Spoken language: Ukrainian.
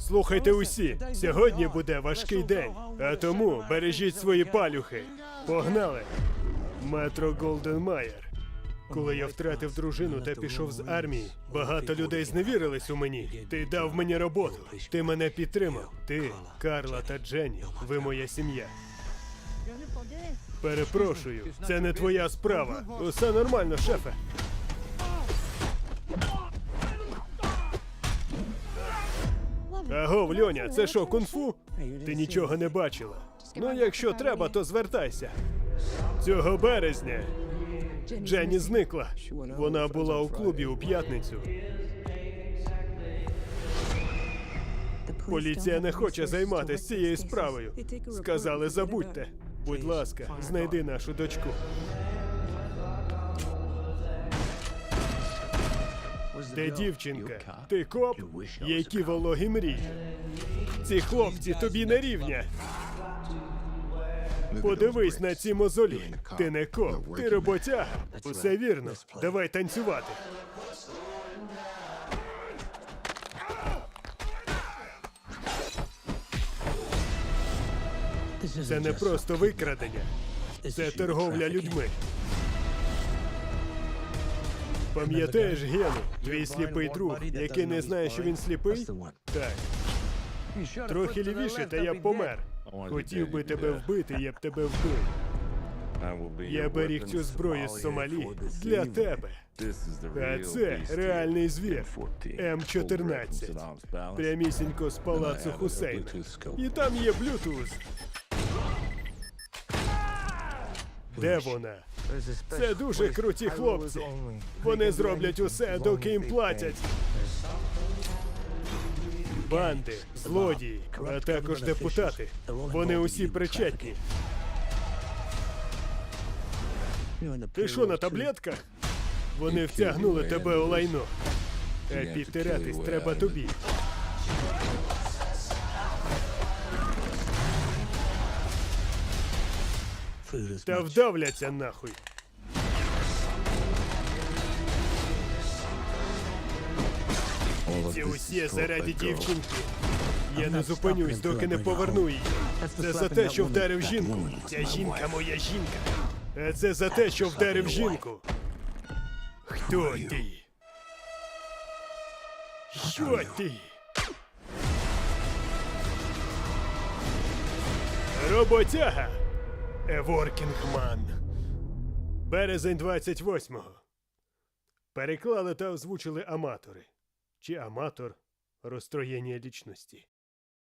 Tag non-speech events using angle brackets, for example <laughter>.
Слухайте усі, сьогодні буде важкий день, а тому бережіть свої палюхи. Погнали! Метро Голден Майер. Коли я втратив дружину та пішов з армії, багато людей зневірились у мені. Ти дав мені роботу. Ти мене підтримав. Ти, Карла та Дженні, ви моя сім'я. Перепрошую, це не твоя справа. Усе нормально, шефе. Агов, Льоня, це що, кунг-фу? Ти нічого не бачила. Ну, якщо треба, то звертайся. Цього березня Дженні зникла. Вона була у клубі у п'ятницю. Поліція не хоче займатися цією справою. Сказали, забудьте. Будь ласка, знайди нашу дочку. Де дівчинка? Ти коп? Які вологі мрії. Ці хлопці тобі не рівня. Подивись на ці мозолі. Ти не коп, ти роботяга. Усе вірно. Давай танцювати. Це не просто викрадення, це торговля людьми. Пам'ятаєш Гену, твій сліпий друг, який не знає, що він сліпий? Так. Трохи лівіше, та я б помер. Хотів би тебе вбити, я б тебе вбив. <laughs> Я беріг цю зброю з Сомалі для тебе. А це реальний звір. М14. Прямісінько з палацу Хусейна. І там є Bluetooth. Де вона? Це дуже круті хлопці. Вони зроблять усе, доки їм платять. Банди, злодії, а також депутати. Вони усі причетні. Ти що на таблетках? Вони втягнули тебе у лайно. А підтиратись треба тобі. Та вдавляться нахуй. Ці усі заради дівчинки. Я не зупинюсь, доки не поверну її. Це за те, що вдарив жінку. Ця жінка моя жінка. А це за те, що вдарив жінку. Хто ти? Що ти? Роботяга. Еворкінгман. Березень 28-го. Переклали та озвучили аматори. Чи аматор розстроєння лічності.